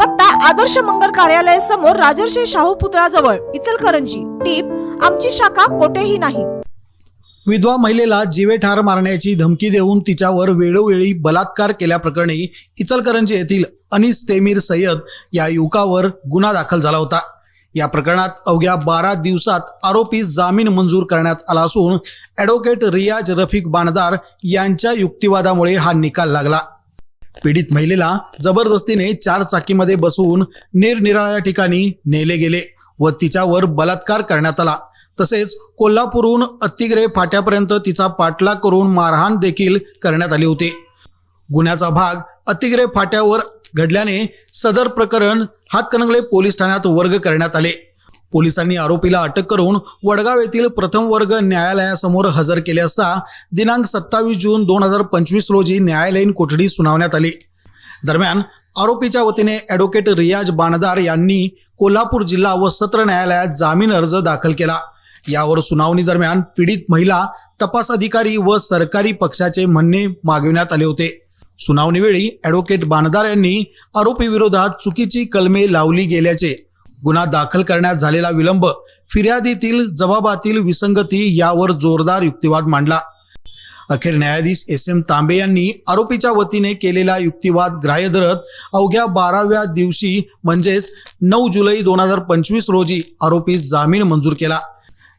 पत्ता आदर्श मंगल कार्यालय समोर राजर्षी शाहू पुतळाजवळ इचलकरंजी टीप आमची शाखा कोठेही नाही. विधवा महिलेला जीवे ठार मारण्याची धमकी देऊन तिच्यावर वेळोवेळी बलात्कार केल्याप्रकरणी इचलकरंजी येथील अनिस तेमीर सय्यद या युवकावर गुन्हा दाखल झाला होता. या प्रकरणात अवघ्या बारा दिवसात आरोपी जामीन मंजूर करण्यात आला असून ॲडव्होकेट रियाज रफिक बाणदार यांच्या युक्तिवादामुळे हा निकाल लागला. पीडित महिलेला जबरदस्तीने चार चाकीमध्ये बसवून निरनिराळ्या ठिकाणी नेले गेले व तिच्यावर बलात्कार करण्यात आला. तसेच कोल्हापूरहून अतिग्रे फाट्यापर्यंत तिचा पाठलाग करून मारहाण देखील करण्यात आली होती. गुन्ह्याचा भाग अतिग्रे फाट्यावर घडल्याने सदर प्रकरण हातकणंगले पोलीस ठाण्यात वर्ग करण्यात आले. पोलिसांनी आरोपीला अटक करून वडगाव येथील प्रथम वर्ग न्यायालयासमोर हजर केले असता दिनांक सत्तावीस जून दोन हजार पंचवीस रोजी न्यायालयीन कोठडी सुनावण्यात आली. दरम्यान आरोपीच्या वतीने ॲडव्होकेट रियाज बाणदार यांनी कोल्हापूर जिल्हा व सत्र न्यायालयात जामीन अर्ज दाखल केला. यावर सुनावणी दरम्यान पीडित महिला तपास अधिकारी व सरकारी पक्षाचे म्हणणे मागविण्यात आले होते. सुनावणीवेळी ॲडव्होकेट बाणदार यांनी आरोपीविरोधात चुकीची कलमे लावली गेल्याचे गुन्हा दाखल करण्यात झालेला विलंब फिर्यादीतील जबाबातील विसंगती यावर जोरदार युक्तिवाद मांडला. अखेर न्यायाधीश एस एम तांबे यांनी आरोपीच्या वतीने केलेला युक्तिवाद ग्राह्य धरत अवघ्या बाराव्या दिवशी म्हणजेच नऊ जुलै दोन हजार पंचवीस रोजी आरोपीस जामीन मंजूर केला.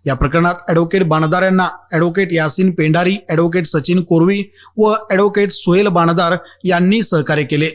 या प्रकरणात ॲडव्होकेट बाणदार यांना ॲडव्होकेट यासिन पेंडारी ॲडव्होकेट सचिन कोरवी व ॲडव्होकेट सोहेल बाणदार यांनी सहकार्य केले.